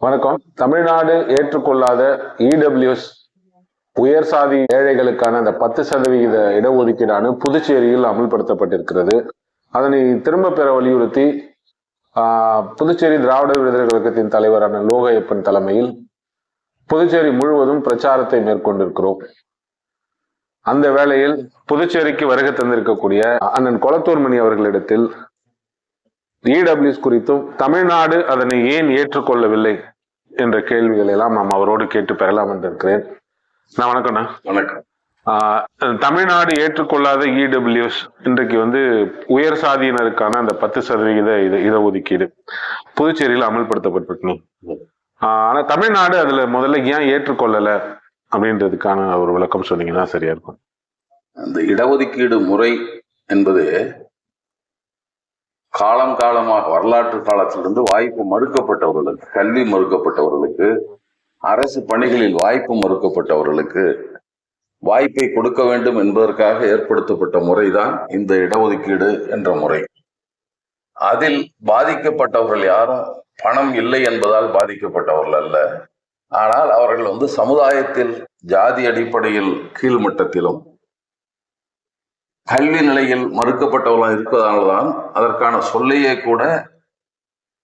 வணக்கம். தமிழ்நாடு ஏற்றுக்கொள்ளாத இடபிள்யூஎஸ் உயர் சாதி ஏழைகளுக்கான அந்த பத்து சதவிகித இடஒதுக்கீடானு புதுச்சேரியில் அமல்படுத்தப்பட்டிருக்கிறது. அதனை திரும்ப பெற வலியுறுத்தி ஆஹ், புதுச்சேரி திராவிட விடுதலை கழகத்தின் தலைவரான லோகையப்பன் தலைமையில் புதுச்சேரி முழுவதும் பிரச்சாரத்தை மேற்கொண்டிருக்கிறோம். அந்த வேளையில் புதுச்சேரிக்கு வருகை தந்திருக்கக்கூடிய அண்ணன் கொளத்தூர் மணி அவர்களிடத்தில் இடபிள்யூஎஸ் குறித்தும் தமிழ்நாடு அதனை ஏன் ஏற்றுக்கொள்ளவில்லை என்ற கேள்விகளை எல்லாம் நாம் அவரோடு கேட்டு பெறலாம் என்று இருக்கிறேன் நான் வணக்கம்ண்ணா வணக்கம். தமிழ்நாடு ஏற்றுக்கொள்ளாத இடபிள்யூஎஸ் இன்றைக்கு வந்து உயர் சாதியினருக்கான அந்த பத்து சதவிகித இட இடஒதுக்கீடு புதுச்சேரியில் அமல்படுத்தப்பட்டிருக்கு. ஆஹ் ஆனா தமிழ்நாடு அதுல முதல்ல ஏன் ஏற்றுக்கொள்ளல அப்படின்றதுக்கான ஒரு விளக்கம் சொன்னீங்கன்னா சரியா இருக்கும். அந்த இடஒதுக்கீடு முறை என்பது காலம் காலமாக வரலாற்று காலத்திலிருந்து வாய்ப்பு மறுக்கப்பட்டவர்களுக்கு கல்வி மறுக்கப்பட்டவர்களுக்கு அரசு பணிகளில் வாய்ப்பு மறுக்கப்பட்டவர்களுக்கு வாய்ப்பை கொடுக்க வேண்டும் என்பதற்காக ஏற்படுத்தப்பட்ட முறைதான் இந்த இடஒதுக்கீடு என்ற முறை. அதில் பாதிக்கப்பட்டவர்கள் யாரும் பணம் இல்லை என்பதால் பாதிக்கப்பட்டவர்கள் அல்ல. ஆனால் அவர்கள் வந்து சமுதாயத்தில் ஜாதி அடிப்படையில் கீழ்மட்டத்திலும் கல்வி நிலையில் மறுக்கப்பட்டவர்களாக இருப்பதனால்தான் அதற்கான சொல்லையே கூட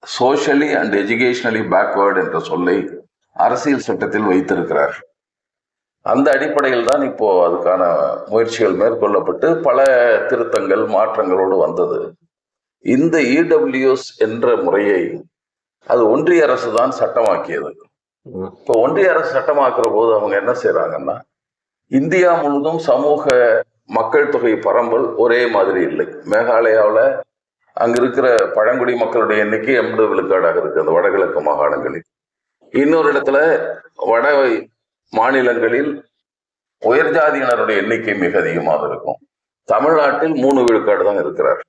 சோஷியலி அண்ட் எஜுகேஷனலி பேக்வேர்டு என்ற சொல்லை அரசியல் சட்டத்தில் வைத்திருக்கிறார். அந்த அடிப்படையில் தான் இப்போ அதுக்கான முயற்சிகள் மேற்கொள்ளப்பட்டு பல திருத்தங்கள் மாற்றங்களோடு வந்தது. இந்த இடபிள்யூஎஸ் என்ற முறையை அது ஒன்றிய அரசு தான் சட்டமாக்கியது. இப்போ ஒன்றிய அரசு சட்டமாக்குற போது அவங்க என்ன செய்றாங்கன்னா இந்தியா முழுவதும் சமூக மக்கள் தொகை பரம்பல் ஒரே மாதிரி இல்லை. மேகாலயாவில் அங்கே இருக்கிற பழங்குடி மக்களுடைய எண்ணிக்கை எண்பது விழுக்காடாக இருக்கு. அந்த வடகிழக்கு மாகாணங்களில். இன்னொரு இடத்துல வட மாநிலங்களில் உயர் ஜாதியினருடைய எண்ணிக்கை மிக அதிகமாக இருக்கும். தமிழ்நாட்டில் மூணு விழுக்காடு தான் இருக்கிறார்.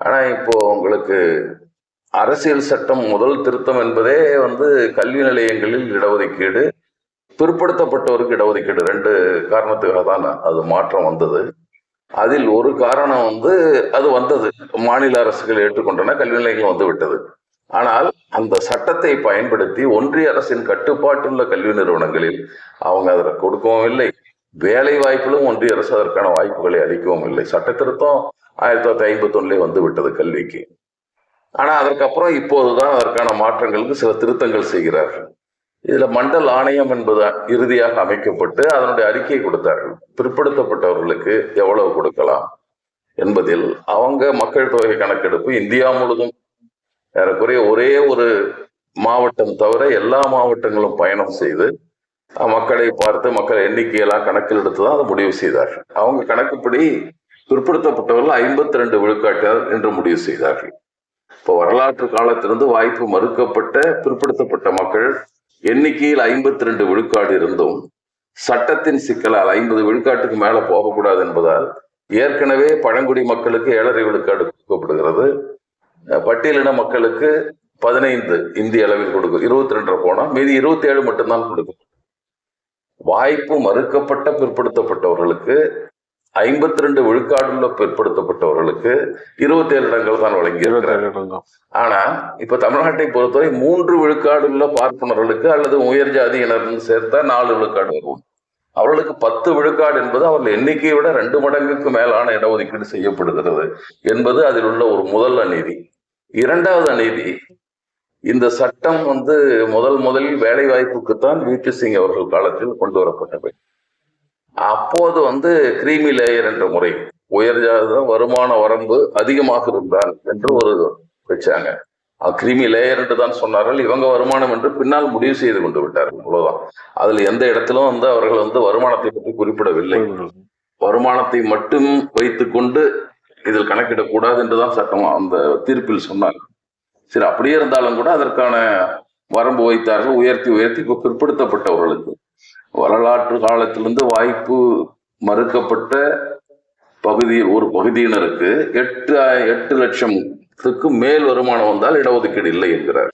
ஆனால் இப்போ உங்களுக்கு அரசியல் சட்டம் முதல் திருத்தம் என்பதே வந்து கல்வி நிலையங்களில் இடஒதுக்கீடு பிற்படுத்தப்பட்டவருக்கு இடஒதுக்கீடு. ரெண்டு காரணத்துக்காக தான் அது மாற்றம் வந்தது. அதில் ஒரு காரணம் வந்து அது வந்தது. மாநில அரசுகள் ஏற்றுக்கொண்டன கல்வி நிலையங்கள் வந்து விட்டது. ஆனால் அந்த சட்டத்தை பயன்படுத்தி ஒன்றிய அரசின் கட்டுப்பாட்டுள்ள கல்வி நிறுவனங்களில் அவங்க அதில் கொடுக்கவும் இல்லை. வேலை வாய்ப்பிலும் ஒன்றிய அரசு அதற்கான வாய்ப்புகளை அளிக்கவும் இல்லை. சட்ட திருத்தம் ஆயிரத்தி தொள்ளாயிரத்தி ஐம்பத்தி ஒண்ணுலேயே வந்து விட்டது கல்விக்கு. ஆனா அதற்கப்புறம் இப்போதுதான் அதற்கான மாற்றங்களுக்கு சில திருத்தங்கள் செய்கிறார்கள். இதுல மண்டல் ஆணையம் என்பது இறுதியாக அமைக்கப்பட்டு அதனுடைய அறிக்கை கொடுத்தார்கள். பிற்படுத்தப்பட்டவர்களுக்கு எவ்வளவு கொடுக்கலாம் என்பதில் அவங்க மக்கள் தொகை கணக்கெடுப்பு இந்தியா முழுதும் ஏறக்குறைய ஒரே ஒரு மாவட்டம் தவிர எல்லா மாவட்டங்களும் பயணம் செய்து மக்களை பார்த்து மக்கள் எண்ணிக்கையெல்லாம் கணக்கில் எடுத்து தான் அதை முடிவு செய்தார்கள். அவங்க கணக்குப்படி பிற்படுத்தப்பட்டவர்கள் ஐம்பத்தி ரெண்டு விழுக்காட்டினர் என்று முடிவு செய்தார்கள். இப்போ வரலாற்று காலத்திலிருந்து வாய்ப்பு மறுக்கப்பட்ட பிற்படுத்தப்பட்ட மக்கள் எண்ணிக்கையில் ஐம்பத்தி ரெண்டு விழுக்காடு இருந்தும் சட்டத்தின் சிக்கலால் ஐம்பது விழுக்காட்டுக்கு மேல போகக்கூடாது என்பதால் ஏற்கனவே பழங்குடி மக்களுக்கு ஏழரை விழுக்காடு கொடுக்கப்படுகிறது. பட்டியலின மக்களுக்கு பதினைந்து இந்திய அளவில் கொடுக்கும் இருபத்தி ரெண்டரை போனா மீதி இருபத்தி ஏழு மட்டும்தான் கொடுக்கும் வாய்ப்பு மறுக்கப்பட்ட பிற்படுத்தப்பட்டவர்களுக்கு ஐம்பத்தி ரெண்டு விழுக்காடுள்ள பிற்படுத்தப்பட்டவர்களுக்கு இருபத்தி ஏழு இடங்கள் தான் வழங்கி இருபத்தேழு. ஆனா இப்ப தமிழ்நாட்டை பொறுத்தவரை மூன்று விழுக்காடு உள்ள பார்ப்பனர்களுக்கு அல்லது உயர் ஜாதியினர்னு சேர்த்தா நாலு விழுக்காடு வரும் அவர்களுக்கு பத்து விழுக்காடு என்பது அவர்கள் எண்ணிக்கையை விட ரெண்டு மடங்குக்கு மேலான இடஒதுக்கீடு செய்யப்படுகிறது என்பது அதில் உள்ள ஒரு முதல் அநீதி. இரண்டாவது அநீதி இந்த சட்டம் வந்து முதல் முதலில் வேலை வாய்ப்புக்குத்தான் விபி சிங் அவர்கள் காலத்தில் கொண்டு வரப்பட்டவை. அப்போது வந்து கிரீமி லேயர் என்ற முறை உயர் வருமான வரம்பு அதிகமாக இருந்தால் என்று ஒரு வச்சாங்க. கிரிமி லேயர் என்று தான் சொன்னார்கள். இவங்க வருமானம் என்று பின்னால் முடிவு செய்து கொண்டு விட்டார்கள். அவ்வளவுதான். அதுல எந்த இடத்திலும் வந்து அவர்கள் வந்து வருமானத்தை பற்றி குறிப்பிடவில்லை. வருமானத்தை மட்டும் வைத்துக்கொண்டு இதில் கணக்கிடக்கூடாது என்றுதான் சட்டம் அந்த தீர்ப்பில் சொன்னாங்க. சரி அப்படியே இருந்தாலும் கூட அதற்கான வரம்பு வைத்தார்கள். உயர்த்தி உயர்த்தி பிற்படுத்தப்பட்டவர்களுக்கு. வரலாற்று காலத்திலிருந்து வாய்ப்பு மறுக்கப்பட்ட பகுதி ஒரு பகுதியினருக்கு எட்டு எட்டு லட்சத்துக்கு மேல் வருமானம் வந்தால் இடஒதுக்கீடு இல்லை என்கிறார்.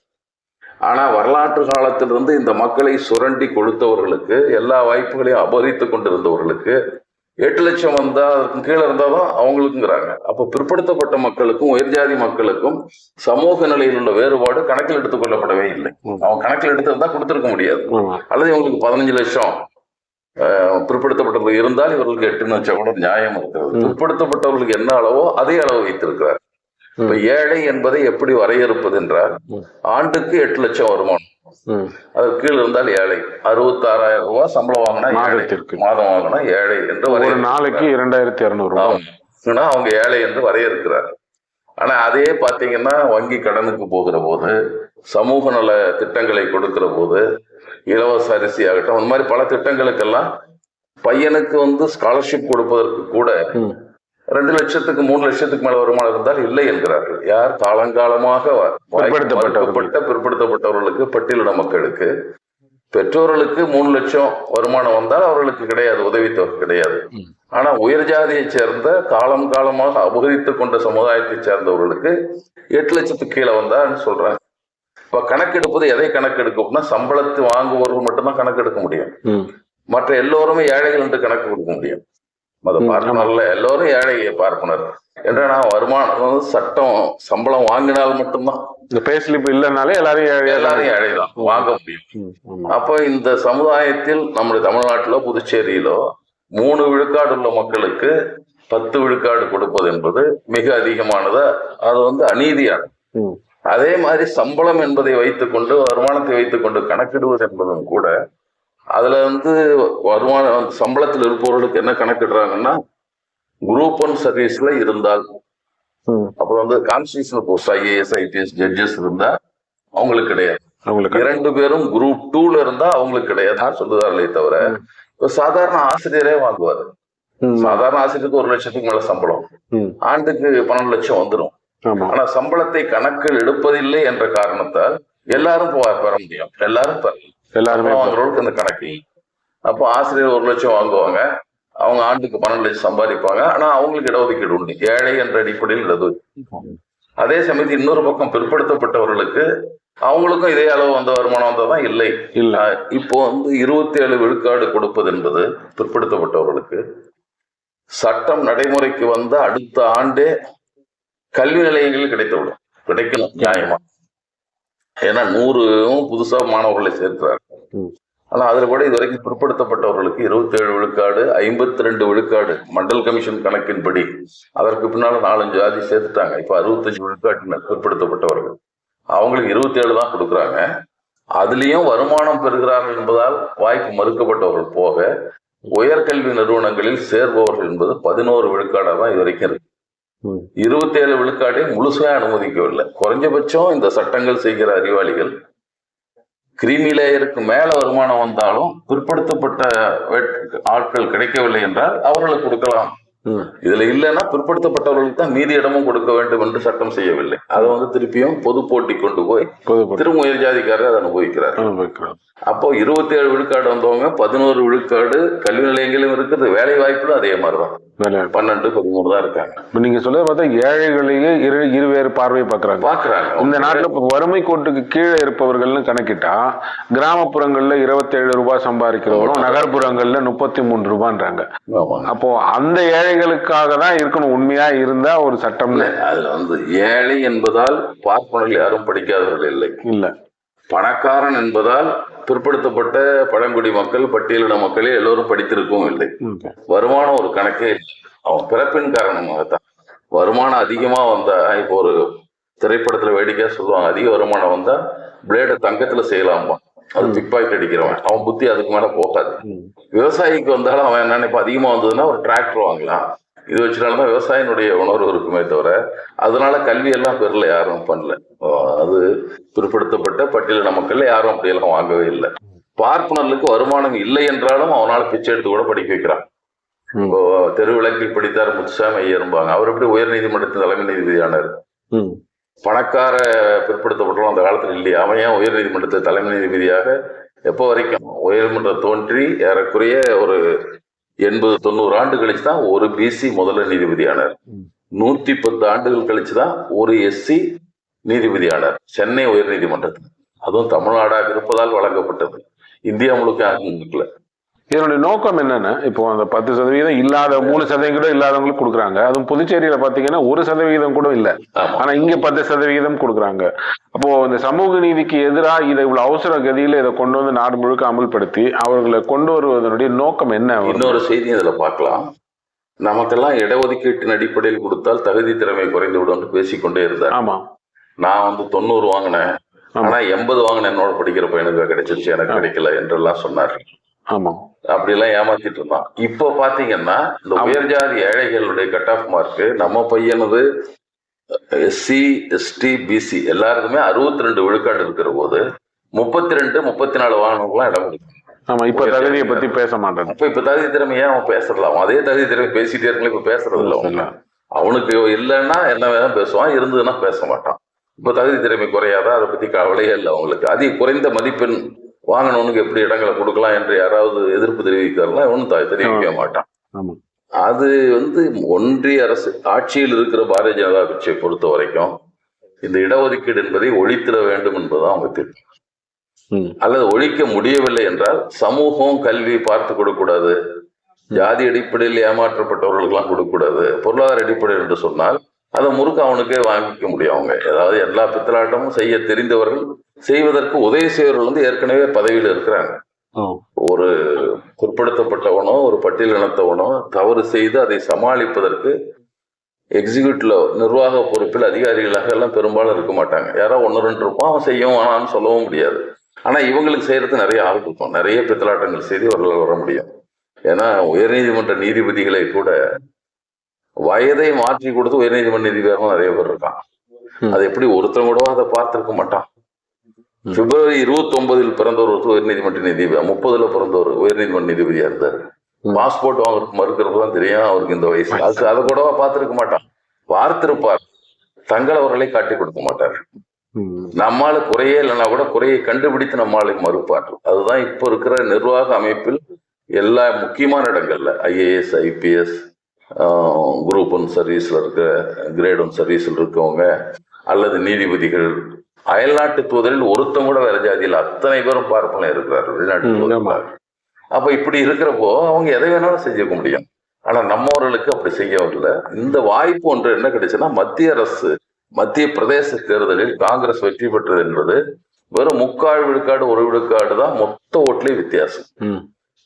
ஆனால் வரலாற்று காலத்திலிருந்து இந்த மக்களை சுரண்டி கொடுத்தவர்களுக்கு எல்லா வாய்ப்புகளையும் அபகரித்து கொண்டிருந்தவர்களுக்கு எட்டு லட்சம் வந்தா அதுக்கு கீழே இருந்தாதான் அவங்களுக்குங்கிறாங்க அப்போ பிற்படுத்தப்பட்ட மக்களுக்கும் உயர் ஜாதி மக்களுக்கும் சமூக நிலையில் உள்ள வேறுபாடு கணக்கில் எடுத்துக் கொள்ளப்படவே இல்லை. அவன் கணக்கில் எடுத்திருந்தா கொடுத்திருக்க முடியாது. அல்லது இவங்களுக்கு பதினஞ்சு லட்சம் பிற்படுத்தப்பட்டவர்கள் இருந்தால் இவர்களுக்கு எட்டு லட்சம் கூட நியாயம் இருக்கிறது. பிற்படுத்தப்பட்டவர்களுக்கு என்ன அளவோ அதே அளவு வைத்திருக்கிறார் இப்ப ஏழை என்பதை எப்படி வரையறுப்பது என்றால். ஆண்டுக்கு எட்டு லட்சம் வருமானம். அதற்கு கீழ் இருந்தால் ஏழை. அறுபத்தாறாயிரம் ரூபாய் சம்பளம் வாங்கினா மாதத்திற்கு. மாதம் வாங்கினா ஏழை என்று ஒரு. நாளைக்கு இரண்டாயிரத்தி இருநூறு ரூபாய் அவங்க ஏழை என்று வரையறுக்கிறார். ஆனா அதே பாத்தீங்கன்னா வங்கி கடனுக்கு போகிற போது சமூக நல திட்டங்களை கொடுக்கிற போது இலவச அரிசி ஆகட்டும் அந்த மாதிரி பல திட்டங்களுக்கெல்லாம் பையனுக்கு வந்து ஸ்காலர்ஷிப் கொடுப்பதற்கு கூட. ரெண்டு லட்சத்துக்கு மூணு லட்சத்துக்கு மேல வருமானம் இருந்தால் இல்லை என்கிறார்கள். யார்? காலங்காலமாக பிற்படுத்தப்பட்டவர்களுக்கு பட்டியலின மக்களுக்கு. பெற்றோர்களுக்கு மூணு லட்சம் வருமானம் வந்தால் அவர்களுக்கு கிடையாது உதவித்தொகை கிடையாது. ஆனா உயர் ஜாதியைச் சேர்ந்த காலம் காலமாக அபகரித்துக் கொண்ட சமுதாயத்தைச் சேர்ந்தவர்களுக்கு எட்டு லட்சத்துக்கு கீழே வந்தான்னு சொல்றாங்க. இப்ப கணக்கெடுப்பது எதை கணக்கெடுக்கும்னா சம்பளத்தை வாங்குபவர்கள் மட்டும்தான் கணக்கெடுக்க முடியும். மற்ற எல்லோருமே ஏழைகள் என்று கணக்கு கொடுக்க முடியும். மத பார்ப்பனர்ல எல்லோரும் ஏழை பார்ப்பனர் என்றா வருமானம் வந்து சட்டம் சம்பளம் வாங்கினால் மட்டும்தான்? இந்த பே ஸ்லிப் இல்லைனாலே எல்லாரும் தான் எல்லாரும் ஏழைதான். வாங்க முடியும். அப்போ இந்த சமுதாயத்தில் நம்முடைய தமிழ்நாட்டிலோ புதுச்சேரியிலோ மூணு விழுக்காடு உள்ள மக்களுக்கு பத்து விழுக்காடு கொடுப்பது என்பது மிக அதிகமானது அது வந்து அநீதியானது. அதே மாதிரி சம்பளம் என்பதை வைத்துக்கொண்டு வருமானத்தை வைத்துக்கொண்டு கணக்கிடுவது என்பதும் கூட அதுல வந்து வருமானம் சம்பளத்தில் இருப்பவர்களுக்கு என்ன கணக்கிடுறாங்கன்னா குரூப் ஒன் சர்வீஸ்ல இருந்தால். அப்புறம் வந்து constitutional post IAS IPS judges இருந்தா அவங்களுக்கு கிடையாது. அவங்களுக்கு இரண்டு பேரும் குரூப் டூல இருந்தா அவங்களுக்கு கிடையாது. சொல்லுதார்களே தவிர இப்ப சாதாரண ஆசிரியரே வாங்குவாரு. சாதாரண ஆசிரியருக்கு ஒரு லட்சத்துக்கு மேல சம்பளம். ஆண்டுக்கு பன்னெண்டு லட்சம் வந்துடும் ஆனா சம்பளத்தை கணக்கில் எடுப்பதில்லை என்ற காரணத்தால் எல்லாரும் பெற முடியும். எல்லாரும் பெறலாம் எல்லாருமே வாங்குறவங்களுக்கு அந்த கணக்கு. அப்போ ஆசிரியர் ஒரு லட்சம் வாங்குவாங்க. அவங்க ஆண்டுக்கு பன்னெண்டு லட்சம் சம்பாதிப்பாங்க. ஆனா அவங்களுக்கு இடஒதுக்கீடு உண்டு. ஏழை என்ற அடிப்படையில் இடஒதுக்கீடு அதே சமயத்தில் இன்னொரு பக்கம் பிற்படுத்தப்பட்டவர்களுக்கு அவங்களுக்கும் இதே அளவு வந்த வருமானம் வந்ததான் இல்லை. இல்ல. இப்போ வந்து இருபத்தி ஏழு விழுக்காடு கொடுப்பது என்பது பிற்படுத்தப்பட்டவர்களுக்கு சட்டம் நடைமுறைக்கு வந்த அடுத்த ஆண்டே கல்வி நிலையங்களில் கிடைத்துவிடும். கிடைக்கணும் நியாயமா. ஏன்னா நூறும் புதுசா மாணவர்களை சேர்க்கிறார் ம். ஆனா அதுல கூட இதுவரைக்கும் பிற்படுத்தப்பட்டவர்களுக்கு இருபத்தி ஏழு விழுக்காடு ஐம்பத்தி ரெண்டு விழுக்காடு மண்டல் கமிஷன் கணக்கின்படி அதற்கு பின்னால நாலஞ்சு ஜாதி சேர்த்துட்டாங்க. இப்ப அறுபத்தஞ்சு விழுக்காட்டினர் பிற்படுத்தப்பட்டவர்கள். அவங்களுக்கு இருபத்தி ஏழு தான் கொடுக்குறாங்க. அதுலயும் வருமானம் பெறுகிறார்கள் என்பதால் வாய்ப்பு மறுக்கப்பட்டவர்கள் போக உயர்கல்வி நிறுவனங்களில் சேர்பவர்கள் என்பது பதினோரு விழுக்காடாக தான் இது வரைக்கும் இருக்கு. இருபத்தி ஏழு விழுக்காட்டை முழுசா அனுமதிக்கவில்லை. குறைஞ்சபட்சம் இந்த சட்டங்கள் செய்கிற அறிவாளிகள். கிரீமி லேயருக்கு மேல வருமானம் வந்தாலும் பிற்படுத்தப்பட்ட ஆட்கள் கிடைக்கவில்லை என்றால் அவர்களுக்கு கொடுக்கலாம். இதுல இல்லைன்னா பிற்படுத்தப்பட்டவர்களுக்கு தான் மீதி இடமும் கொடுக்க வேண்டும் என்று சட்டம் செய்யவில்லை. அதை வந்து திருப்பியும் பொது போட்டி கொண்டு போய் திரும்ப உயர் ஜாதிக்காரர் அதை அனுபவிக்கிறார். அப்போ இருபத்தி ஏழு விழுக்காடு வந்தவங்க பதினோரு விழுக்காடு கல்வி நிலையங்களும் இருக்குது. வேலை வாய்ப்பும் அதே மாதிரிதான். பன்னெண்டு பதிமூணு தான் இருக்காங்க. நீங்க சொல்றது பார்த்தா ஏழைகளையே இரு இருவேறு பார்வை பார்க்கறாங்க. பாக்குறாங்க இந்த நாட்டுல வறுமை கோட்டுக்கு கீழே இருப்பவர்கள்னு கணக்கிட்டா கிராமப்புறங்கள்ல இருபத்தேழு ரூபாய் சம்பாதிக்கிறவரும் நகர்ப்புறங்கள்ல முப்பத்தி மூணு ரூபான்றாங்க. அப்போ அந்த ஏழைகளுக்காக தான் இருக்கணும் உண்மையா இருந்தா ஒரு சட்டம்னு அதுல வந்து ஏழை என்பதால் பார்ப்பனர்கள் யாரும் படிக்காதவர்கள் இல்லை. இல்ல. பணக்காரன் என்பதால் பிற்படுத்தப்பட்ட பழங்குடி மக்கள் பட்டியலின மக்களே எல்லோரும் படித்திருக்கவும் இல்லை. வருமானம் ஒரு கணக்கே இல்லை. அவன் பிறப்பின் காரணமாகத்தான். வருமானம் அதிகமா வந்தா இப்போ ஒரு திரைப்படத்துல வேடிக்கையா சொல்லுவாங்க அதிக வருமானம் வந்தா பிளேட தங்கத்துல செய்யலாமா அது பிக் பாக்கெட் அடிக்கிறவன். அவன் புத்தி அதுக்கு மேல போகாது. விவசாயிக்கு வந்தாலும் அவன் என்ன இப்ப அதிகமா வந்ததுன்னா ஒரு டிராக்டர் வாங்கலாம். இது வச்சுனால்தான் விவசாயினுடைய உணர்வு இருக்குமே தவிர அதனால கல்வி எல்லாம் பெறல யாரும் பண்ணல. அது பிற்படுத்தப்பட்ட பட்டியலின மக்கள் யாரும் அப்படியெல்லாம் வாங்கவே இல்லை. பார்ப்பனர்களுக்கு வருமானம் இல்லை என்றாலும் அவனால பிச்சை எடுத்து கூட படிக்க வைக்கிறான். தெருவிளக்கில் படித்தார் முத்துசாமி ஐயரும்பாங்க. அவர் எப்படி உயர் நீதிமன்றத்தின் தலைமை நீதிபதியானார். பணக்கார பிற்படுத்தப்பட்டவன் அந்த காலத்துல இல்லையா? அவன் ஏன் உயர் நீதிமன்றத்தில் தலைமை நீதிபதியாக? எப்போ வரைக்கும்? உயர்மன்றம் தோன்றி ஏறக்குறைய ஒரு எண்பது தொண்ணூறு ஆண்டு கழிச்சு தான் ஒரு பிசி முதல்ல நீதிபதியானார். நூத்தி பத்து ஆண்டுகள் கழிச்சு தான் ஒரு எஸ்சி நீதிபதியானார். சென்னை உயர் நீதிமன்றத்தில் அதுவும் தமிழ்நாடாக இருப்பதால் வழங்கப்பட்டது. இந்தியா முழுக்க யாருக்கும் இருக்கல இதனுடைய நோக்கம் என்னன்னா இப்போ அந்த பத்து சதவீதம் இல்லாத மூணு சதவீதம் கூட இல்லாதவங்களுக்கு கொடுக்குறாங்க. அதுவும் புதுச்சேரியில பாத்தீங்கன்னா ஒரு சதவீதம் கூட இல்ல. ஆமா. ஆனா இங்க பத்து சதவீதம் கொடுக்குறாங்க. அப்போ இந்த சமூக நீதிக்கு எதிராக இதை இவ்வளவு அவசர கதியில இதை கொண்டு வந்து நாடு முழுக்க அமல்படுத்தி அவர்களை கொண்டு வருவதனுடைய நோக்கம் என்ன? இன்னொரு செய்தி இதுல பார்க்கலாம். நமக்கெல்லாம் இடஒதுக்கீட்டின் அடிப்படையில் கொடுத்தால் தகுதி திறமை குறைந்து விடும் பேசிக்கொண்டே இருந்தார். ஆமா. நான் வந்து தொண்ணூறு வாங்கினேன். ஆனா எண்பது வாங்கின என்னோட படிக்கிற பையனுக்கு கிடைச்சிருச்சு. எனக்கு கிடைக்கல என்றெல்லாம் சொன்னார் ஆமா. அப்படியெல்லாம் ஏமாத்திட்டு இருந்தான். இப்போ பாத்தீங்கன்னா இந்த. உயர்ஜாதி ஏழைகளுடைய கட் ஆஃப் மார்க் நம்ம பையனது எஸ்சி எஸ்டி பிசி எல்லாருக்குமே அறுபத்தி ரெண்டு விழுக்காடு இருக்கிற போது முப்பத்தி ரெண்டு முப்பத்தி நாலு வாகனங்கள்லாம் இடம் கொடுக்கும். ஆமா இப்ப தகுதியை பத்தி பேச மாட்டேன். அப்ப இப்ப தகுதி திறமையே அவன் பேசலாம் அதே தகுதி திறமை பேசிட்டே இருக்கல இப்ப பேசுறது இல்ல அவன் அவனுக்கு இல்லைன்னா என்ன வேணா பேசுவான் இருந்ததுன்னா பேச மாட்டான். இப்ப தகுதி திறமை குறையாதா? அதை பத்தி கவலையே இல்லை அவங்களுக்கு. அதிக குறைந்த மதிப்பெண் வாங்கினவனுக்கு எப்படி இடங்களை கொடுக்கலாம் என்று யாராவது எதிர்ப்பு தெரிவிக்கிறார்களா? த- தெரிவிக்க மாட்டான். அது வந்து ஒன்றிய அரசு ஆட்சியில் இருக்கிற பாரதிய ஜனதா கட்சியை பொறுத்த வரைக்கும் இந்த இடஒதுக்கீடு என்பதை ஒழித்திட வேண்டும் என்பதுதான் அவங்க ம். அல்லது ஒழிக்க முடியவில்லை என்றால் சமூகம் கல்வி பார்த்து கொடுக்கக்கூடாது. ஜாதி அடிப்படையில் ஏமாற்றப்பட்டவர்களுக்கெல்லாம் கொடுக்கக்கூடாது. பொருளாதார அடிப்படையில் என்று சொன்னால் அதை முறுக்க அவனுக்கே வாங்கிக்க முடியும் அவங்க. ஏதாவது எல்லா பித்தலாட்டமும் செய்ய தெரிந்தவர்கள் செய்வதற்கு உதவி செய்வர்கள் வந்து ஏற்கனவே பதவியில் இருக்கிறாங்க. ஒரு பிற்படுத்தப்பட்டவனோ ஒரு பட்டியலினத்தவனோ தவறு செய்து அதை சமாளிப்பதற்கு எக்ஸிக்யூட்டிவ்ல நிர்வாக பொறுப்பில் அதிகாரிகளாக எல்லாம் பெரும்பாலும் இருக்க மாட்டாங்க. யாரோ ஒன்று ரெண்டு இருப்பான் அவன் செய்யவும் வேணாம்னு சொல்லவும் முடியாது. ஆனா இவங்களுக்கு செய்யறது நிறைய ஆள் இருக்கும். நிறைய பித்தலாட்டங்கள் செய்து அவர்கள் வர முடியும். ஏன்னா உயர்நீதிமன்ற நீதிபதிகளை கூட வயதை மாற்றி கொடுத்து உயர்நீதிமன்ற நீதிபதியாக நிறைய பேர் இருக்கான். அது எப்படி ஒருத்தன் கூட அதை பார்த்திருக்க மாட்டான். பிப்ரவரி இருபத்தி ஒன்பதில் பிறந்தவர் ஒருத்தர் உயர்நீதிமன்ற நீதிபதி. முப்பதுல பிறந்தவர் உயர்நீதிமன்ற நீதிபதியா இருந்தார். பாஸ்போர்ட் வாங்குறதுக்கு மறுக்கிறப்ப தான் தெரியும் அவருக்கு இந்த வயசு. அது அதை கூட பார்த்திருக்க மாட்டான். பார்த்திருப்பார். தங்கள் அவர்களை காட்டி கொடுக்க மாட்டார். நம்மால குறையே இல்லைன்னா கூட குறையை கண்டுபிடித்து நம்மாலை மறுப்பார் அதுதான் இப்போ இருக்கிற நிர்வாக அமைப்பில் எல்லா முக்கியமான இடங்கள்ல. ஐஏஎஸ் ஐபிஎஸ் குரூப் ஒன் சர்வீஸ்ல இருக்க கிரேட் ஒன் சர்வீஸ்ல இருக்கவங்க அல்லது நீதிபதிகள் அயல்நாட்டு தூதரில் ஒருத்தன் கூட வேற ஜாதியில் அத்தனை பேரும் பார்ப்பன இருக்கிறார் வெளிநாட்டு அப்ப இப்படி இருக்கிறப்போ அவங்க எதை வேணாலும் செஞ்சுக்க முடியும். ஆனா நம்மவர்களுக்கு அப்படி செய்யவில்லை இந்த வாய்ப்பு ஒன்று என்ன கிடைச்சுன்னா மத்திய அரசு மத்திய பிரதேச தேர்தலில் காங்கிரஸ் வெற்றி பெற்றது என்பது வெறும் முக்கால் விழுக்காடு ஒரு விழுக்காடு தான் மொத்த ஓட்டுலயே வித்தியாசம்.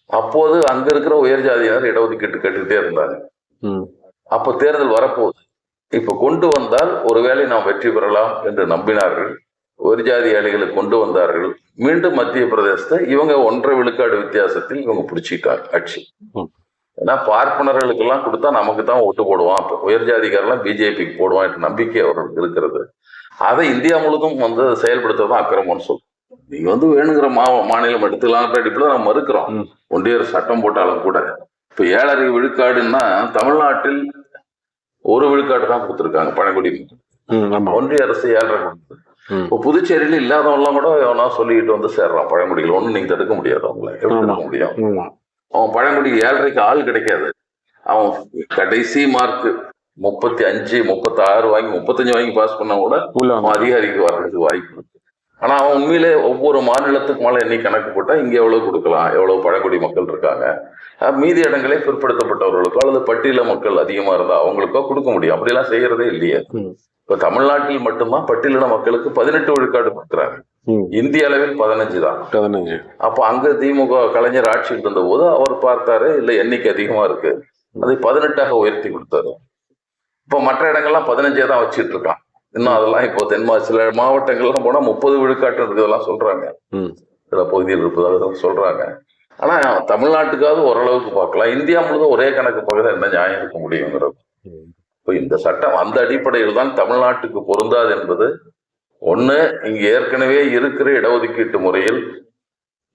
அப்போது அங்க இருக்கிற உயர் ஜாதியினர் இடஒதுக்கீட்டு கேட்டுக்கிட்டே இருந்தாங்க. அப்போ தேர்தல் வரப்போகுது. இப்ப கொண்டு வந்தால் ஒருவேளை நாம் வெற்றி பெறலாம் என்று நம்பினார்கள். ஒரு ஜாதி ஏழைகளை கொண்டு வந்தார்கள். மீண்டும் மத்திய பிரதேசத்தை இவங்க ஒன்றரை விழுக்காடு வித்தியாசத்தில் இவங்க பிடிச்சிட்டாங்க ஆட்சி. ஏன்னா பார்ப்பனர்களுக்கெல்லாம் கொடுத்தா நமக்கு தான் ஓட்டு போடுவான். அப்ப உயர் ஜாதிக்காரெல்லாம் பிஜேபிக்கு போடுவான் என்ற நம்பிக்கை அவர்களுக்கு இருக்கிறது. அதை இந்தியா முழுதும் வந்து செயல்படுத்துறது அக்கிரமம்னு சொல்லும் நீங்க வந்து வேணுங்கிற மா மாநிலம் எடுத்துக்கலான்ற அடிப்படையில் நம்ம மறுக்கிறோம். ஒன்றிய சட்டம் போட்டாலும் கூட. இப்ப ஏழரை விழுக்காடுன்னா தமிழ்நாட்டில் ஒரு விழுக்காடு தான் கொடுத்துருக்காங்க பழங்குடி ஒன்றிய அரசு ஏழரை கொடுக்குது ம். இப்போ புதுச்சேரியில இல்லாதவங்களாம் கூட எவனா சொல்லிட்டு வந்து சேர்றான் பழங்குடிகள். ஒன்றும் நீங்க தடுக்க முடியாது அவங்கள எப்படி. தடுக்க முடியும்? அவன் பழங்குடி ஏழரைக்கு ஆள் கிடைக்காது. அவன் கடைசி மார்க் முப்பத்தி அஞ்சு முப்பத்தி ஆறு வாங்கி முப்பத்தஞ்சு வாங்கி பாஸ் பண்ணா கூட அதிகாரிக்கு வர்றதுக்கு வாய்ப்பு. இருக்கு ஆனா அவன் உண்மையிலே ஒவ்வொரு மாநிலத்துக்கு மேல எண்ணி கணக்கு போட்டா இங்க எவ்வளவு கொடுக்கலாம் எவ்வளவு பழங்குடி மக்கள் இருக்காங்க. மீதி இடங்களே பிற்படுத்தப்பட்டவர்களுக்கோ அல்லது பட்டியல மக்கள் அதிகமா இருந்தா அவங்களுக்கோ கொடுக்க முடியும். அப்படிலாம் செய்யறதே இல்லையே. இப்ப தமிழ்நாட்டில் மட்டும்தான் பட்டியலின மக்களுக்கு பதினெட்டு விழுக்காடு கொடுக்குறாங்க. இந்திய அளவில் பதினஞ்சு தான். பதினஞ்சு. அப்போ அங்க திமுக கலைஞர் ஆட்சியில் இருந்த போது அவர் பார்த்தாரு இல்ல எண்ணிக்கை அதிகமா இருக்கு. அதை பதினெட்டாக உயர்த்தி கொடுத்தாரு. இப்போ மற்ற இடங்கள்லாம் பதினஞ்சே தான் வச்சிட்டு இருக்கான். இன்னும் அதெல்லாம் இப்போ தென்மா சில மாவட்டங்கள்லாம் போனா முப்பது விழுக்காட்டு இருக்கிறதெல்லாம் சொல்றாங்க. சில பகுதியில் இருப்பதாக சொல்றாங்க. ஆனா தமிழ்நாட்டுக்காவது ஓரளவுக்கு பார்க்கலாம். இந்தியா முழுதும் ஒரே கணக்கு பார்க்கறது என்ன நியாயம் இருக்க முடியுங்கிறது. இப்போ இந்த சட்டம் அந்த அடிப்படையில் தான் தமிழ்நாட்டுக்கு பொருந்தாது என்பது ஒண்ணு இங்க ஏற்கனவே இருக்கிற இடஒதுக்கீட்டு முறையில்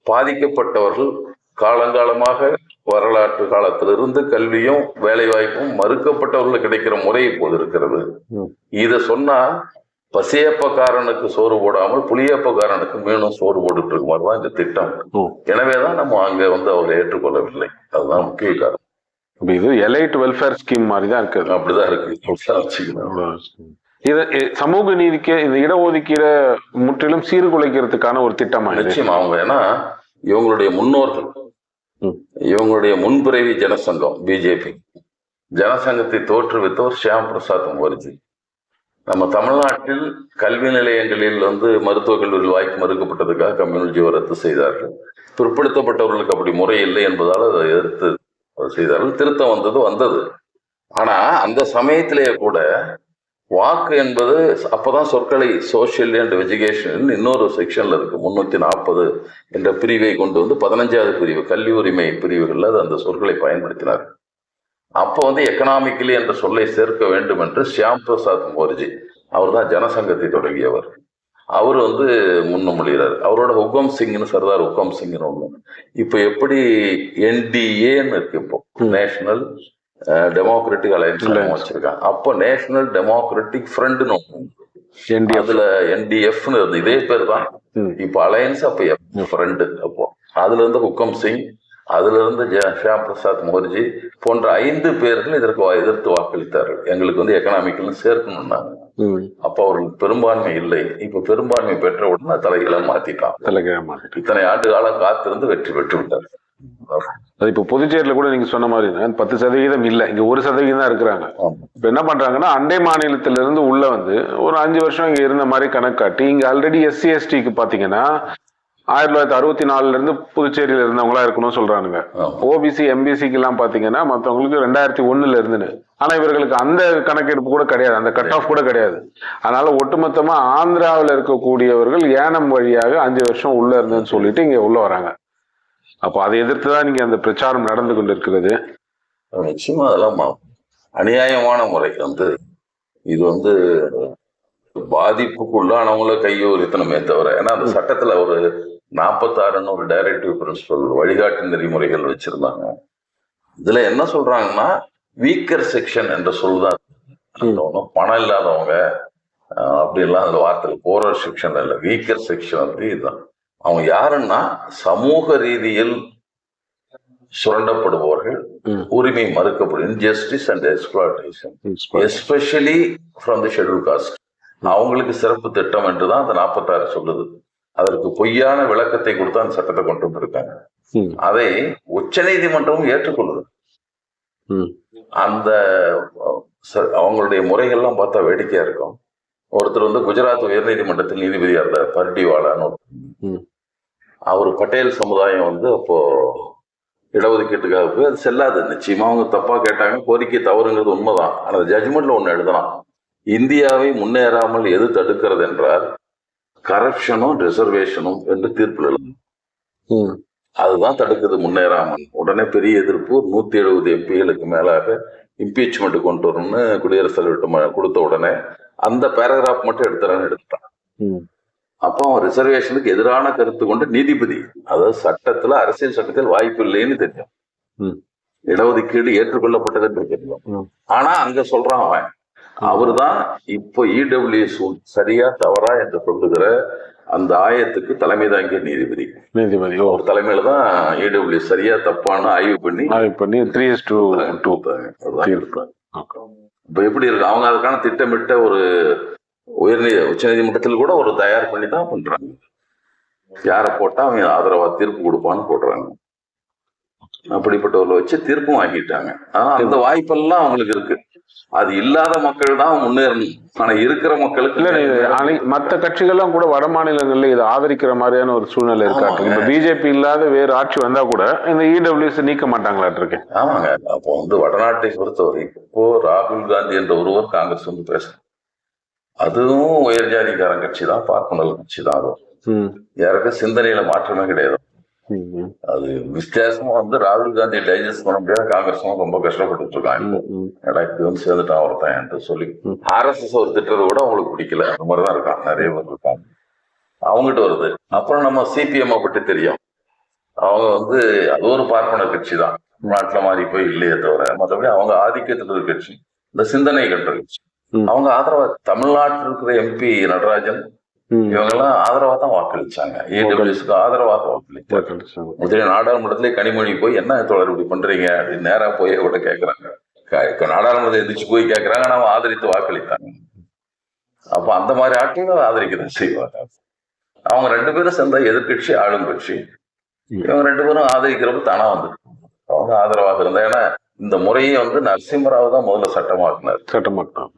பாதிக்கப்பட்டவர்கள் காலங்காலமாக வரலாற்று காலத்திலிருந்து கல்வியும் வேலைவாய்ப்பும் மறுக்கப்பட்டவர்களுக்கு கிடைக்கிற முறை இப்போது இருக்கிறது. இத சொன்னா பசியப்பக்காரனுக்கு சோறு போடாமல் புளியப்பக்காரனுக்கு மீனும் சோறு போட்டுட்டு இருக்க மாதிரி தான் இந்த திட்டம். எனவேதான் நம்ம அங்க வந்து அவரை ஏற்றுக்கொள்ளவில்லை அதுதான் முக்கிய காரணம் இது எலைட் வெல்ஃபேர் ஸ்கீம் மாதிரி தான் அப்படிதான் இருக்கு அப்படிதான் வச்சுக்கணும். இது சமூக நீதிக்கு இந்த இடஒதுக்கீடை முற்றிலும் சீர்குலைக்கிறதுக்கான ஒரு திட்டமா நிச்சயமா அவங்க ஏன்னா இவங்களுடைய முன்னோர்கள். இவங்களுடைய முன்பிறவி ஜனசங்கம் பிஜேபி ஜனசங்கத்தை தோற்றுவித்தவர் ஷியாம் பிரசாத் முகர்ஜி. நம்ம தமிழ்நாட்டில் கல்வி நிலையங்களில் வந்து மருத்துவக் கல்லூரி வாய்ப்பு மறுக்கப்பட்டதுக்காக கம்யூனிஜியை ரத்து செய்தார்கள். பிற்படுத்தப்பட்டவர்களுக்கு அப்படி முறை இல்லை என்பதால் அதை எதிர்த்து செய்தார்கள். திருத்தம் வந்தது வந்தது. ஆனா அந்த சமயத்திலேயே கூட வாக்கு என்பது அப்போதான் சொற்களை சோஷியல் அண்ட் எஜுகேஷன் இன்னொரு செக்ஷனில் இருக்கு. முன்னூற்றி நாற்பது என்ற பிரிவை கொண்டு வந்து பதினஞ்சாவது பிரிவு கல்வி உரிமை பிரிவுகளில் அது அந்த சொற்களை பயன்படுத்தினார். அப்போ வந்து எக்கனாமிக்கலி என்ற சொல்லை சேர்க்க வேண்டும் என்று ஷியாம் பிரசாத் முகர்ஜி அவர் தான் ஜனசங்கத்தை தொடங்கியவர். அவர் வந்து முன்னுமொழிகிறார் அவரோட ஹுக்கம் சிங்னு சர்தார் ஹுக்கம் சிங்னு ஒன்று இப்போ எப்படி என்டிஏன்னு இருக்கு இப்போ. National democratic alliance. வச்சிருக்காங்க. அப்போ நேஷனல் டெமோக்ராட்டிக் ஃப்ரண்ட்னு ஒன்று அதுல என்டிஎஃப்னு இருந்தது இதே பேர் தான். இப்போ அலையன்ஸ் அப்போ ஃப்ரெண்டு அப்போ. அதுல இருந்து ஹுக்கம் சிங் அதுல இருந்து ஷியாம் பிரசாத் முகர்ஜி போன்ற ஐந்து பேர்கள் இதற்கு எதிர்த்து வாக்களித்தார்கள். எங்களுக்கு வந்து எக்கனாமிக்கலும் சேர்க்கணும்னாங்க அப்போ அவர்களுக்கு பெரும்பான்மை இல்லை. இப்ப பெரும்பான்மை பெற்ற உடனே தலைகளை மாத்திட்டான் தலைகீழ மாட்டேன் இத்தனை ஆண்டு காலம் காத்திருந்து வெற்றி பெற்று விட்டார் அது இப்போ புதுச்சேரியில கூட நீங்க சொன்ன மாதிரி தான், பத்து சதவீதம் இல்ல. இங்க ஒரு சதவீதம் தான் இருக்கிறாங்க. இப்ப என்ன பண்றாங்கன்னா அண்டை மாநிலத்தில இருந்து உள்ள வந்து ஒரு அஞ்சு வருஷம் இங்க இருந்த மாதிரி கணக்கு காட்டி இங்க ஆல்ரெடி எஸ்சி எஸ்டிக்கு பாத்தீங்கன்னா ஆயிரத்தி தொள்ளாயிரத்தி அறுபத்தி நாலுல இருந்து புதுச்சேரியில இருந்தவங்களா இருக்கணும்னு சொல்றானுங்க. ஓபிசி எம்பிசிக்கு எல்லாம் பாத்தீங்கன்னா மத்தவங்களுக்கு ரெண்டாயிரத்தி ஒண்ணுல இருந்துன்னு. ஆனா இவர்களுக்கு அந்த கணக்கெடுப்பு கூட கிடையாது. அந்த கட் ஆஃப் கூட கிடையாது. அதனால ஒட்டுமொத்தமா ஆந்திராவில் இருக்கக்கூடியவர்கள் ஏனம் வழியாக அஞ்சு வருஷம் உள்ள இருந்தேன்னு சொல்லிட்டு இங்க உள்ள வராங்க. அப்போ அதை எதிர்த்து தான் நீங்க அந்த பிரச்சாரம் நடந்து கொண்டிருக்கிறது. நிச்சயமா அதெல்லாம் அநியாயமான முறை. வந்து இது வந்து பாதிப்புக்குள்ளானவங்கள கையோரித்தனமே தவிர ஏன்னா அந்த சட்டத்துல ஒரு நாற்பத்தாறுன்னு ஒரு டைரக்டிவ் பிரின்சிபல் வழிகாட்டு நெறிமுறைகள் வச்சிருந்தாங்க. இதுல என்ன சொல்றாங்கன்னா வீக்கர் செக்ஷன் என்ற சொல் தான். பணம் இல்லாதவங்க அஹ், அப்படிலாம் அந்த வார்த்தையில் போரர் செக்ஷன் இல்லை. வீக்கர் செக்ஷன் வந்து இதுதான். அவங்க யாருன்னா சமூக ரீதியில் சுரண்டப்படுபவர்கள். உரிமை மறுக்கப்படும் injustice and exploitation especially from the schedule caste அவங்களுக்கு சிறப்பு திட்டம் என்று தான் அந்த நாற்பத்தாறு சொல்லுது. அதற்கு பொய்யான விளக்கத்தை கொடுத்து அந்த சட்டத்தை கொண்டு வந்திருக்காங்க. அதை உச்சநீதிமன்றமும் ஏற்றுக்கொள்ளுது. ம். அந்த அவங்களுடைய முறைகள்லாம் பார்த்தா வேடிக்கையா இருக்கும். ஒருத்தர் வந்து குஜராத் உயர்நீதிமன்றத்தில் நீதிபதியா இருந்தார் பர்டிவாலான்னு ஒருத்தர். அவர் பட்டேல் சமுதாயம் வந்து அப்போ இடஒதுக்கீட்டுக்காக போய் அது செல்லாது. நிச்சயமா அவங்க தப்பா கேட்டாங்க கோரிக்கை தவறுங்கிறது உண்மைதான். ஆனா ஜட்ஜ்மெண்ட்ல ஒண்ணு எழுதலாம். இந்தியாவை முன்னேறாமல் எது தடுக்கிறது என்றால் கரப்ஷனும் ரிசர்வேஷனும் என்று தீர்ப்பில் எழுதும். அதுதான் தடுக்குது முன்னேறாமல். உடனே பெரிய எதிர்ப்பு நூத்தி எழுபது எம்பிகளுக்கு மேலாக இம்பீச்மெண்ட் கொண்டு வரணும்னு குடியரசுத் தலைவர்கிட்ட ம- கொடுத்த உடனே அந்த பேராகிராஃப் மட்டும் எடுத்துறான்னு எடுத்துட்டான். அப்போ அவன் ரிசர்வேஷனுக்கு எதிரான கருத்து கொண்டு நீதிபதி அதாவது சட்டத்துல அரசியல் சட்டத்தில் வாய்ப்பு இல்லைன்னு தெரியும். இடஒதுக்கீடு ஏற்றுக்கொள்ளப்பட்டது என்று தெரியும். ஆனா அங்க சொல்றான் அவன் அவர்தான் இப்போ இடபிள்யூஎஸ் சரியா தவறா என்று சொல்லுகிற அந்த ஆயத்துக்கு தலைமை தாங்கிய நீதிபதி நீதிபதி அவர் தலைமையில தான் இடபிள்யூஎஸ் சரியா தப்பான்னு ஆய்வு பண்ணி ஆய்வு பண்ணி த்ரீ டூ டூ Okay. இப்போ எப்படி இருக்கு? அவங்க அதுக்கான திட்டமிட்ட ஒரு உயர்நீ உச்சநீதிமன்றத்தில் கூட ஒரு தயார் பண்ணி தான் பண்றாங்க. யாரை போட்டா அவங்க ஆதரவா தீர்ப்பு கொடுப்பான்னு போடுறாங்க. அப்படிப்பட்டவர்களை வச்சு தீர்ப்பும் வாங்கிட்டாங்க ஆனா அந்த வாய்ப்பெல்லாம் அவங்களுக்கு இருக்கு. அது இல்லாத மக்கள் தான் முன்னேறணும். ஆனா இருக்கிற மக்களுக்கு இல்ல மத்த கட்சிகள்லாம் கூட வட மாநிலங்கள்ல இதை ஆதரிக்கிற மாதிரியான ஒரு சூழ்நிலை இருக்காட்டு இப்ப பிஜேபி இல்லாத வேறு ஆட்சி வந்தா கூட இந்த E இடபிள்யூஎஸ் நீக்க மாட்டாங்களாட்டு இருக்கு. ஆமாங்க. அப்போ வந்து வடநாட்டை பொறுத்தவரை இப்போ ராகுல் காந்தி என்ற ஒருவர் காங்கிரஸ் வந்து பேசுறாரு அதுவும் உயர் ஜாதிக்காரன் கட்சி தான் பார்ப்பனல் கட்சி தான். அது ம். யாருக்கும் சிந்தனையில மாற்றமே கிடையாது. அது வித்தியாசமா வந்து ராகுல் காந்தி டைஜஸ்ட் பண்ண முடியாது. காங்கிரஸ் ரொம்ப கஷ்டப்பட்டு இருக்காங்க இப்படி வந்து சேர்ந்துட்டான் ஒருத்தன் என்று சொல்லி. ம். ஆர்எஸ்எஸ் ஒரு திட்டுறது கூட அவங்களுக்கு பிடிக்கல. அந்த மாதிரி தான் இருக்கான் நிறைய பேர் இருக்காங்க. அவங்ககிட்ட வருது. அப்புறம் நம்ம சிபிஎம் பற்றி தெரியும். அவங்க வந்து அது ஒரு பார்ப்பன கட்சி தான் நாட்டுல மாறி போய் இல்லையே தவிர மற்றபடி அவங்க ஆதிக்கத்தில் இருக்கிற கட்சி. இந்த சிந்தனை கண்ட கட்சி. அவங்க ஆதரவா தமிழ்நாட்டில் இருக்கிற எம்பி நடராஜன். இவங்கெல்லாம் ஆதரவா தான் வாக்களிச்சாங்க. ஏடபிள்யூஸ்க்கு ஆதரவாக வாக்களித்தாங்க முதல்ல நாடாளுமன்றத்திலே கனிமொழி போய் என்ன தொடர் இப்படி பண்றீங்க? அப்படின்னு நேரா போய் கூட கேட்கறாங்க நாடாளுமன்றத்தை எந்திரிச்சு போய் கேட்கறாங்க நாம ஆதரித்து வாக்களித்தாங்க அப்ப அந்த மாதிரி ஆட்கள் ஆதரிக்கதான் செய்வாங்க. அவங்க ரெண்டு பேரும் சேர்ந்த எதிர்க்கட்சி ஆளும் கட்சி. இவங்க ரெண்டு பேரும் ஆதரிக்கிறப்ப தானா வந்து அவங்க ஆதரவாக இருந்தா ஏன்னா இந்த முறையை வந்து நரசிம்மராவ் தான் முதல்ல சட்டமாக்குனார். சட்டமாட்டம்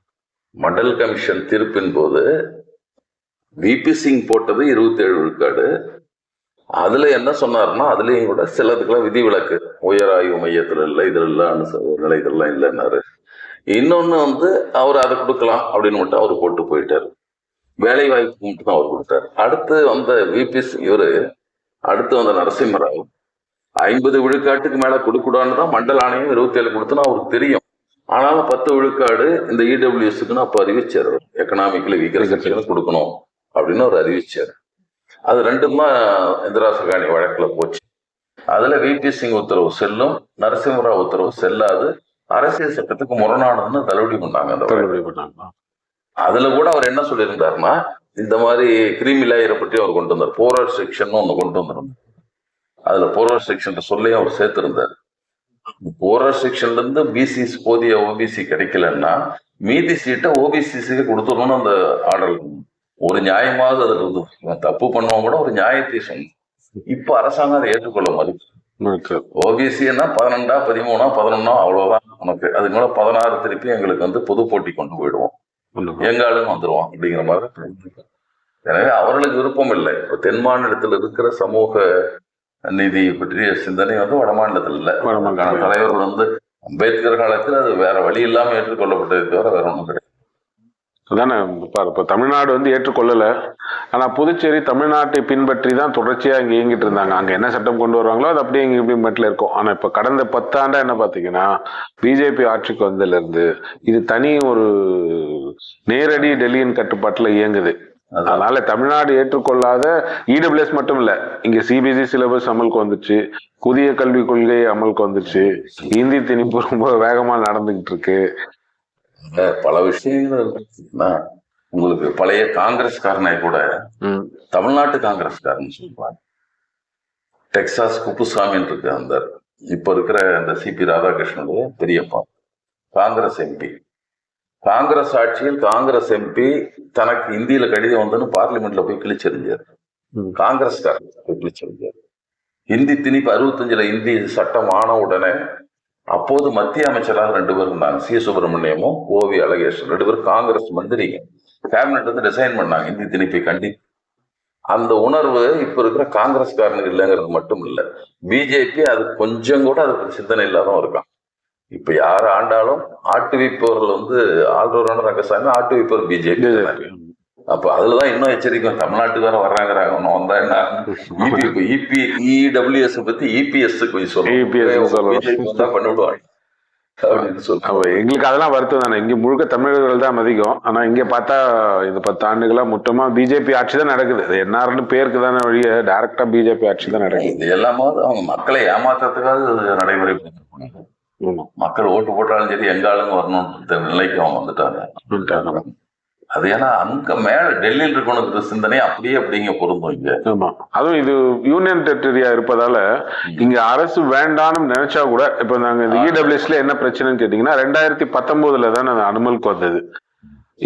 மண்டல் கமிஷன் தீர்ப்பின் போது விபி சிங் போட்டது இருபத்தி ஏழு விழுக்காடு. அதுல என்ன சொன்னாருன்னா அதுலயும் கூட சிலதுக்கெல்லாம் விதிவிலக்கு. உயர் ஆய்வு மையத்துல இல்லை இதுல இல்ல நிலை இதெல்லாம் இல்லைன்னாரு இன்னொன்னு வந்து அவர் அதை கொடுக்கலாம் அப்படின்னு மட்டும் அவர் போட்டு போயிட்டாரு. வேலை வாய்ப்பு மட்டும் தான் அவர் கொடுத்தாரு. அடுத்து வந்த விபி இவரு அடுத்து வந்த நரசிம்மராவ் ஐம்பது விழுக்காட்டுக்கு மேல கொடுக்கூடாதுன்னு தான் மண்டல ஆணையம் இருபத்தி ஏழு கொடுத்துன்னு அவருக்கு தெரியும். ஆனாலும் பத்து விழுக்காடு இந்த இடபிள்யூஎஸ்க்குன்னு அப்போ அறிவிச்சார் எக்கனாமிக்கலி வீக்கர் செக்ஷனுக்கு கொடுக்கணும். அப்படின்னு அவர் அறிவிச்சார். அது ரெண்டும் இந்திரா சகானி வழக்குல போச்சு. அதுல விபி சிங் உத்தரவு செல்லும் நரசிம்மராவ் உத்தரவு செல்லாது அரசியல் சட்டத்துக்கு முரணானதுன்னு தள்ளுபடி பண்ணாங்க அந்த. தள்ளுபடி பண்ணாங்க அதுல கூட அவர் என்ன சொல்லியிருந்தாருன்னா இந்த மாதிரி கிரீமி லேயரை பற்றி அவர் கொண்டு வந்தார். போரர் செக்ஷன் ஒன்று கொண்டு வந்திருந்தார். அதுல போரர் செக்ஷன் சொல்லியும் அவர் சேர்த்திருந்தார். போரர் செக்ஷன்ல இருந்து பிசி போதிய ஓபிசி கிடைக்கலன்னா மீதி சீட்டை ஓபிசிசிக்கு கொடுத்துடணும்னு அந்த ஆர்டர் ஒரு நியாயமாக அதுல இருந்து இவன் தப்பு பண்ணவங்க கூட ஒரு நியாயத்தை சொன்ன இப்ப அரசாங்கம் அதை ஏற்றுக்கொள்ள மறுக்கு. ஓபிசின்னா பதினெண்டா பதிமூணா பதினொன்னா அவ்வளவுதான் உனக்கு அதுக்கு மேல பதினாறு திருப்பி எங்களுக்கு வந்து பொது போட்டி கொண்டு போயிடுவோம். உண்மைதான். எங்க ஆளுங்க வந்துருவான் அப்படிங்கிற மாதிரி. எனவே அவர்களுக்கு விருப்பம் இல்லை. இப்ப தென் மாநிலத்தில் இருக்கிற சமூக நீதி பற்றிய சிந்தனை வந்து வட மாநிலத்தில் இல்லை. தலைவர்கள் வந்து அம்பேத்கர் காலத்தில் அது வேற வழி இல்லாம ஏற்றுக்கொள்ளப்பட்டதை தவிர வேற ஒண்ணும் கிடையாது. அதானே இப்போ தமிழ்நாடு வந்து ஏற்றுக்கொள்ளல. ஆனா புதுச்சேரி தமிழ்நாட்டை பின்பற்றி தான் தொடர்ச்சியா இங்க இயங்கிட்டு இருந்தாங்க. அங்க என்ன சட்டம் கொண்டு வருவாங்களோ அது அப்படியே இங்க இம்ப்ளிமெண்ட்ல இருக்கும். ஆனா இப்ப கடந்த பத்தாண்டா என்ன பாத்தீங்கன்னா பிஜேபி ஆட்சிக்கு வந்ததுல இருந்து இது தனி ஒரு நேரடி டெல்லியின் கட்டுப்பாட்டுல இயங்குது. அதனால தமிழ்நாடு ஏற்றுக்கொள்ளாத இடபிள்யூஎஸ் மட்டும் இல்ல. இங்க சிபிஎஸ்இ சிலபஸ் அமலுக்கு வந்துச்சு. புதிய கல்விக் கொள்கை அமலுக்கு வந்துச்சு. இந்தி திணிப்பு ரொம்ப வேகமா நடந்துகிட்டு இருக்கு. பல விஷயங்கள் இருக்குன்னா உங்களுக்கு பழைய காங்கிரஸ்காரனை கூட தமிழ்நாட்டு காங்கிரஸ்காரன் சொல்லுவாங்க டெக்சாஸ் குப்புசாமின்னு இருக்கு அந்த இப்ப இருக்கிற அந்த சிபி ராதாகிருஷ்ணனுடைய பெரியப்பா காங்கிரஸ் எம்பி. காங்கிரஸ் ஆட்சியில் காங்கிரஸ் எம்பி தனக்கு இந்தியில கடிதம் வந்துன்னு பார்லிமெண்ட்ல போய் கிழிச்செறிஞ்சார். ம். காங்கிரஸ்காரர் போய் கிழிச்செறிஞ்சார். ஹிந்தி திணிப்பு அறுபத்தஞ்சுல இந்தி சட்டம் ஆன உடனே அப்போது மத்திய அமைச்சராக ரெண்டு பேர் இருந்தாங்க. சி. சுப்பிரமணியமும் ஓவி அழகேஷன் ரெண்டு பேரும் காங்கிரஸ் மந்திரிங்க. கேபினெட் வந்து டிசைன் பண்ணாங்க. இந்தி திணிப்பை கண்டி அந்த உணர்வு இப்ப இருக்கிற காங்கிரஸ்காரனுக்கு இல்லைங்கிறது மட்டும் இல்ல. பிஜேபி அது கொஞ்சம் கூட அதுக்கு சிந்தனை இல்லாதவன் இருக்கான். இப்ப யார் ஆண்டாலும் ஆட்டு வைப்பவர்கள் வந்து ஆள்றவரான ரங்கசாமி ஆட்டு வைப்பவர் பிஜேபி அப்ப அதுலதான் இன்னும் எச்சரிக்கை தமிழ்நாட்டுக்கு வேற வர்றாங்கிறாங்க. ஒன்னும் வந்தா என்ன? EB EB EWS E EPS கொஞ்சம் EPS ன்னு சொல்லணும். பிஜேபி வந்தா பண்ணி விடுவாங்க அப்படின்னு சொல்லி அப்ப எங்களுக்கு அதெல்லாம் வருத்தம் தானே. இங்க முழுக்க தமிழர்கள் தான் அதிகம். ஆனா இங்க பார்த்தா இந்த பத்து ஆண்டுகளா மொத்தமா பிஜேபி ஆட்சி தான் நடக்குது. அது என்ஆர்னு பேருக்கு தானே வழிய டைரக்டா பிஜேபி ஆட்சி தான் நடக்குது. இது எல்லாமாவது அவங்க மக்களை ஏமாத்துறதுக்காக நடைமுறை. மக்கள் ஓட்டு போட்டாலும் சரி எங்க ஆளுங்க வரணும்ன்ற நிலைக்கு அவங்க வந்துட்டாங்க. வந்துட்டாங்க. அது ஏன்னா அங்க மேல டெல்லியில் இருக்கணுங்கிற சிந்தனை அப்படியே அப்படிங்க பொருந்தும் இங்க. ஆமா அதுவும் இது யூனியன் டெரிட்டரியா இருப்பதால இங்க அரசு வேண்டாம்னு நினைச்சா கூட இப்ப நாங்க இந்த இடபிள்யூஎஸ்ல என்ன பிரச்சனைன்னு கேட்டீங்கன்னா ரெண்டாயிரத்தி பத்தொன்பதுல தான் அது அனுமலுக்கு வந்தது.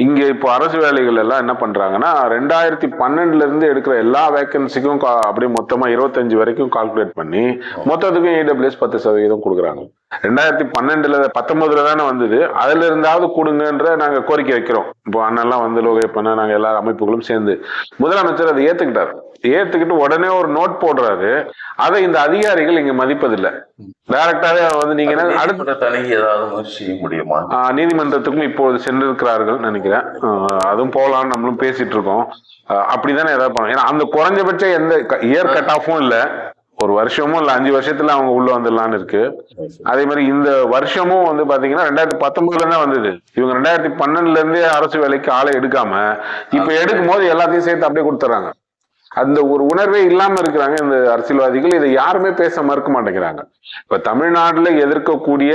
இங்க இப்போ அரசு வேலைகள் எல்லாம் என்ன பண்றாங்கன்னா ரெண்டாயிரத்தி பன்னெண்டுல இருந்து எடுக்கிற எல்லா வேகன்சிக்கும் அப்படியே மொத்தமா இருபத்தஞ்சு வரைக்கும் கால்குலேட் பண்ணி மொத்தத்துக்கும் இடபிள்யூஎஸ் பத்து சதவீதம் கொடுக்குறாங்க. ரெண்டாயிரத்தி பன்னெண்டுல பத்தொன்பதுல தானே வந்தது. அதுல இருந்தாவது கொடுங்கன்ற நாங்க கோரிக்கை வைக்கிறோம். இப்போ அண்ணெல்லாம் வந்து லோகேப்பண்ண நாங்க எல்லா அமைப்புகளும் சேர்ந்து. முதலமைச்சர் அதை ஏத்துக்கிட்டாரு. ஏத்துக்கிட்டு உடனே ஒரு நோட் போடுறாரு. அதை இந்த அதிகாரிகள் இங்க மதிப்பதில்லை. டைரக்டாவே வந்து நீங்க அடுத்த தனிக்கு ஏதாவது முயற்சி செய்ய முடியுமா? நீதிமன்றத்துக்கும் இப்போது சென்றிருக்கிறார்கள் நினைக்கிறேன். அதுவும் போகலாம்னு நம்மளும் பேசிட்டு இருக்கோம். அப்படிதானே ஏதாவது பண்ணணும். ஏன்னா அந்த குறைஞ்சபட்ச எந்த இயர் கட் ஆஃபும் இல்ல. ஒரு வருஷமும் இல்ல அஞ்சு வருஷத்துல அவங்க உள்ள வந்துடலாம்னு இருக்கு. அதே மாதிரி இந்த வருஷமும் வந்து பாத்தீங்கன்னா ரெண்டாயிரத்தி பத்தொன்பதுல தான் வந்தது. இவங்க ரெண்டாயிரத்தி பன்னெண்டுல இருந்தே அரசு வேலைக்கு ஆளை எடுக்காம இப்ப எடுக்கும் போது எல்லாத்தையும் சேர்த்து அப்படியே கொடுத்துறாங்க அந்த ஒரு உணர்வே இல்லாம இருக்கிறாங்க இந்த அரசியல்வாதிகள். இதை யாருமே பேச மறுக்க மாட்டேங்கிறாங்க. இப்ப தமிழ்நாட்டுல எதிர்க்கக்கூடிய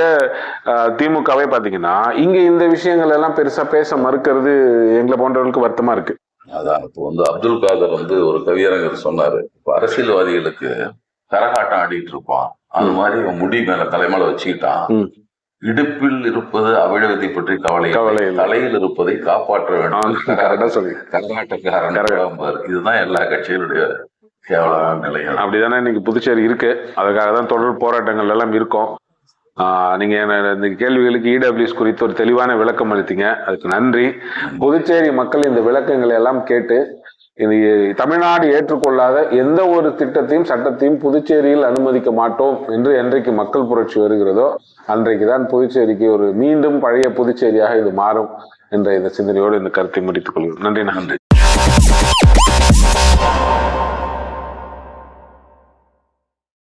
திமுகவே பாத்தீங்கன்னா இங்க இந்த விஷயங்கள் எல்லாம் பெருசா பேச மறுக்கிறது எங்களை போன்றவர்களுக்கு வருத்தமா இருக்கு. அதான் இப்போ வந்து அப்துல் காதர் வந்து ஒரு கவியரங்கர் சொன்னாரு. இப்போ அரசியல்வாதிகளுக்கு கரகாட்டம் ஆடிட்டு இருப்பான். அது மாதிரி முடி மேல தலைமையில வச்சுக்கிட்டான். இடுப்பில் இருப்பது அவிழவதை பற்றி கவலை கவலை. தலையில் இருப்பதை காப்பாற்ற வேண்டும். புலம்பர். இதுதான் எல்லா கட்சிகளுடைய கேவலமான நிலைகள். அப்படிதானே இன்னைக்கு புதுச்சேரி இருக்கு. அதுக்காக தான் தொடர் போராட்டங்கள் எல்லாம் இருக்கோம். நீங்க என்ன- இந்த கேள்விகளுக்கு இடபிள்யூஎஸ் குறித்து ஒரு தெளிவான விளக்கம் அளித்தீங்க. அதுக்கு நன்றி. புதுச்சேரி மக்கள் இந்த விளக்கங்களை எல்லாம் கேட்டு இது தமிழ்நாடு ஏற்றுக்கொள்ளாத எந்த ஒரு திட்டத்தையும் சட்டத்தையும் புதுச்சேரியில் அனுமதிக்க மாட்டோம் என்று என்றைக்கு மக்கள் புரட்சி வருகிறதோ அன்றைக்கு தான் புதுச்சேரிக்கு ஒரு மீண்டும் பழைய புதுச்சேரியாக இது மாறும் என்ற இந்த சிந்தனையோடு இந்த கருத்தை முடித்துக் கொள்கிறேன் நன்றி நன்றி.